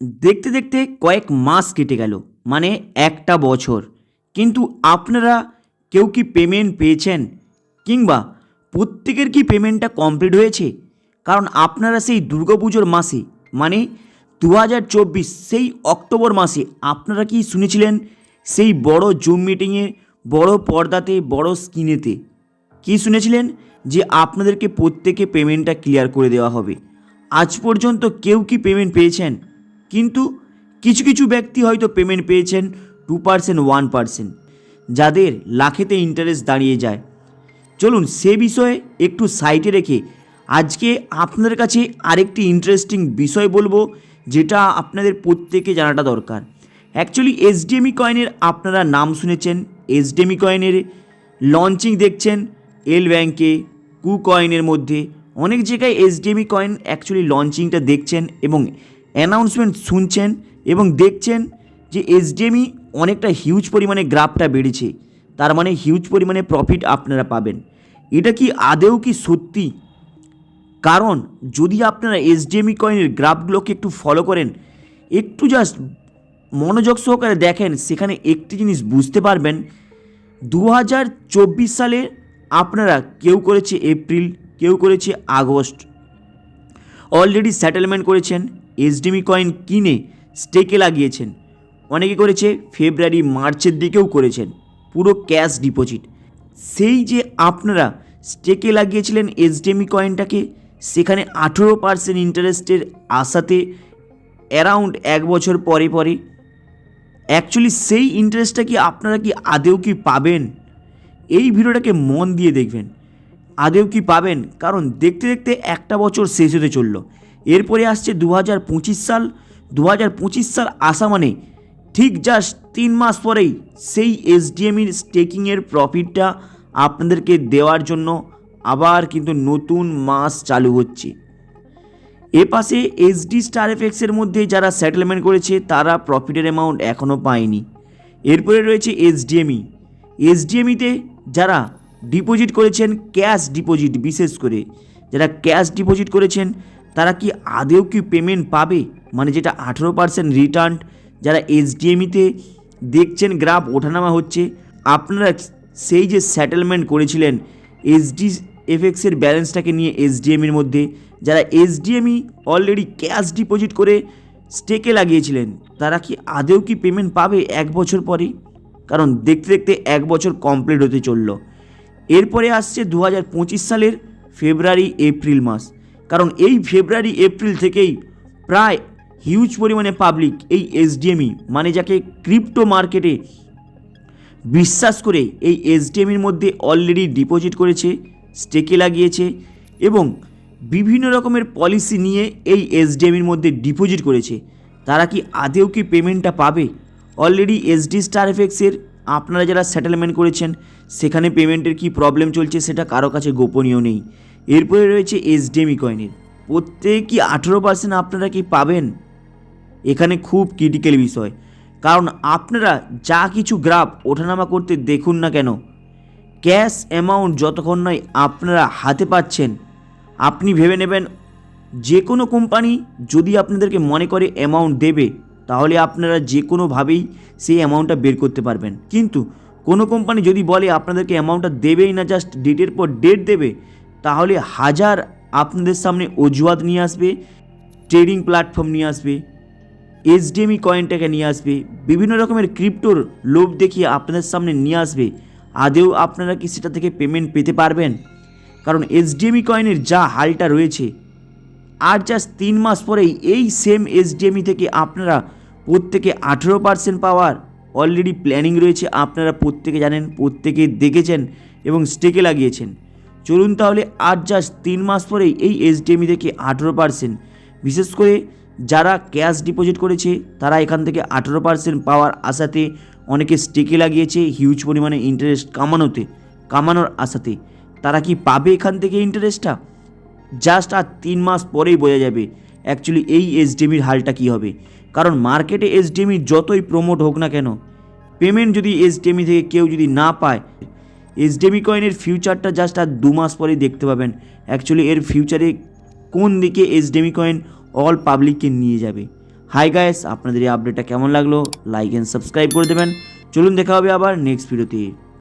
দেখতে দেখতে কয়েক মাস কেটে গেল মানে একটা বছর। কিন্তু আপনারা কেউ কি পেমেন্ট পেয়েছেন? কিংবা প্রত্যেকের কি পেমেন্টটা কমপ্লিট হয়েছে? কারণ আপনারা সেই দুর্গাপুজোর মাসে মানে দু হাজার চব্বিশ সেই অক্টোবর মাসে আপনারা কি শুনেছিলেন? সেই বড় জুম মিটিংয়ে বড় পর্দাতে, বড় স্ক্রিনেতে কি শুনেছিলেন? যে আপনাদেরকে প্রত্যেকে পেমেন্টটা ক্লিয়ার করে দেওয়া হবে। আজ পর্যন্ত কেউ কি পেমেন্ট পেয়েছেন? কিন্তু কিছু কিছু ব্যক্তি হয়তো পেমেন্ট পেয়েছেন টু পার্সেন্ট ওয়ান পার্সেন্ট যাদের লাখেতে ইন্টারেস্ট দাঁড়িয়ে যায়। চলুন সে বিষয়ে একটু সাইটে রেখে আজকে আপনাদের কাছে আরেকটি ইন্টারেস্টিং বিষয় বলব, যেটা আপনাদের প্রত্যেকে জানাটা দরকার। অ্যাকচুয়ালি এসডিএমই কয়েনের আপনারা নাম শুনেছেন এসডিএমই কয়েনের লঞ্চিং দেখছেন এল ব্যাংকে কু কয়েনের মধ্যে, অনেক জায়গায় এসডিএমই কয়েন অ্যাকচুয়ালি লঞ্চিংটা দেখছেন এবং অ্যানাউন্সমেন্ট শুনছেন এবং দেখছেন যে এসডিএমই অনেকটা হিউজ পরিমাণে গ্রাফটা বেড়েছে। তার মানে হিউজ পরিমাণে প্রফিট আপনারা পাবেন। এটা কি আদেও কি সত্যি? কারণ যদি আপনারা এসডিএমই কয়েনের গ্রাফগুলোকে একটু ফলো করেন, একটু জাস্ট মনোযোগ সহকারে দেখেন, সেখানে একটি জিনিস বুঝতে পারবেন। দু হাজার চব্বিশ সালে আপনারা কেউ করেছে এপ্রিল, কেউ করেছে আগস্ট। অলরেডি সেটেলমেন্ট করেছেন। এসডিএমই কয়েন কিনে স্টেকে লাগিয়েছেন। অনেকে করেছে ফেব্রুয়ারি, মার্চের দিকেও করেছেন, পুরো ক্যাশ ডিপোজিট। সেই যে আপনারা স্টেকে লাগিয়েছিলেন এসডিএমই কয়েনটাকে, সেখানে আঠেরো পার্সেন্ট ইন্টারেস্টের আশাতে অ্যারাউন্ড এক বছর পরে পরে। অ্যাকচুয়ালি সেই ইন্টারেস্টটা কি আপনারা কি আদেও কি পাবেন? এই ভিডিওটাকে মন দিয়ে দেখবেন। আদেও কি পাবেন? কারণ দেখতে দেখতে একটা বছর শেষ হতে চলল। এরপরে আসছে দু হাজার পঁচিশ সাল। দু হাজার পঁচিশ সাল আসা মানে ঠিক জাস্ট তিন মাস পরেই সেই এসডিএমির স্টেকিংয়ের প্রফিটটা আপনাদেরকে দেওয়ার জন্য আবার কিন্তু নতুন মাস চালু হচ্ছে। এ পাশে এসডি স্টার এফেক্সের মধ্যে যারা সেটেলমেন্ট করেছে তারা প্রফিটের অ্যামাউন্ট এখনও পায়নি। এরপরে রয়েছে এসডিএমই এসডিএমইতে যারা ডিপোজিট করেছেন ক্যাশ ডিপোজিট বিশেষ করে, যারা ক্যাশ ডিপোজিট করেছেন তারা কি আদেও কি পেমেন্ট পাবে? মানে যেটা আঠেরো পার্সেন্ট রিটার্ন যারা এসডিএমইতে দেখছেন গ্রাফ ওঠানামা হচ্ছে, আপনারা সেই যে সেটেলমেন্ট করেছিলেন এসডি এফএক্সের ব্যালেন্সটাকে নিয়ে এসডিএমের মধ্যে, যারা এসডিএমই অলরেডি ক্যাশ ডিপোজিট করে স্টেকে লাগিয়েছিলেন, তারা কি আদেও কি পেমেন্ট পাবে এক বছর পরে? কারণ দেখতে দেখতে এক বছর কমপ্লিট হতে চলল। এরপরে আসছে দু হাজার পঁচিশ সালের ফেব্রুয়ারি এপ্রিল মাস। কারণ এই ফেব্রুয়ারি, এপ্রিল থেকেই প্রায় হিউজ পরিমাণে পাবলিক এই এসডিএমই মানে যাকে ক্রিপ্টো মার্কেটে বিশ্বাস করে এই এসডিএমের মধ্যে অলরেডি ডিপোজিট করেছে স্টেকে লাগিয়েছে এবং বিভিন্ন রকমের পলিসি নিয়ে এই এসডিএমের মধ্যে ডিপোজিট করেছে। তারা কি আদেও কি পেমেন্টটা পাবে? অলরেডি এসডি স্টার এফেক্সের আপনারা যারা সেটেলমেন্ট করেছেন, সেখানে পেমেন্টের কি প্রবলেম চলছে সেটা কারও কাছে গোপনীয় নেই। এরপরে রয়েছে এসডিএমই কয়েনের। প্রত্যেক কি আঠেরো পার্সেন্ট আপনারা কি পাবেন? এখানে খুব ক্রিটিক্যাল বিষয়। কারণ আপনারা যা কিছু গ্রাফ ওঠানামা করতে দেখুন না কেন ক্যাশ অ্যামাউন্ট যতক্ষণ নয় আপনারা হাতে পাচ্ছেন। আপনি ভেবে নেবেন যে কোনো কোম্পানি যদি আপনাদেরকে মনে করে অ্যামাউন্ট দেবে, তাহলে আপনারা যে কোনোভাবেই সেই অ্যামাউন্টটা বের করতে পারবেন। কিন্তু কোনো কোম্পানি যদি বলে আপনাদেরকে অ্যামাউন্টটা দেবেই না জাস্ট ডেটের পর ডেট দেবে তাহলে হাজার আপনাদের সামনে অজুহাত নিয়ে আসবে, ট্রেডিং প্ল্যাটফর্ম নিয়ে আসবে এইচডিএমই কয়েনটাকে নিয়ে আসবে, বিভিন্ন রকমের ক্রিপ্টোর লোভ দেখিয়ে আপনাদের সামনে নিয়ে আসবে। আদেও আপনারা কি সেটা থেকে পেমেন্ট পেতে পারবেন? কারণ এইচডিএমই কয়েনের যা হালটা রয়েছে, আর জাস্ট তিন মাস পরেই এই সেম এইচডিএমই থেকে আপনারা প্রত্যেকে আঠেরো পার্সেন্ট পাওয়ার অলরেডি প্ল্যানিং রয়েছে। আপনারা প্রত্যেকে জানেন, প্রত্যেকে দেখেছেন এবং স্টেকে লাগিয়েছেন। চলুন তাহলে আর জাস্ট তিন মাস পরেই এই এইচডিএমই থেকে আঠেরো পার্সেন্ট বিশেষ করে যারা ক্যাশ ডিপোজিট করেছে, তারা এখান থেকে আঠেরো পার্সেন্ট পাওয়ার আশাতে অনেকে স্টেকে লাগিয়েছে হিউজ পরিমাণে ইন্টারেস্ট কামানোতে, কামানোর আশাতে। তারা কি পাবে এখান থেকে ইন্টারেস্টটা জাস্ট আর তিন মাস পরেই বোঝা যাবে অ্যাকচুয়ালি এই এসডিএমির হালটা কী হবে। কারণ মার্কেটে এসডিএমির যতই প্রমোট হোক না কেন পেমেন্ট যদি এসডিএমি থেকে কেউ যদি না পায় এসডিএমি কয়েনের ফিউচারটা জাস্ট আর দু মাস পরেই দেখতে পাবেন। অ্যাকচুয়ালি এর ফিউচারে কোন দিকে এসডিএমি কয়েন অল পাবলিককে নিয়ে যাবে? হাই গায়েস আপনাদের এই আপডেটটা কেমন লাগল? লাইক অ্যান্ড সাবস্ক্রাইব করে দেবেন। চলুন দেখা হবে আবার নেক্সট ভিডিওতে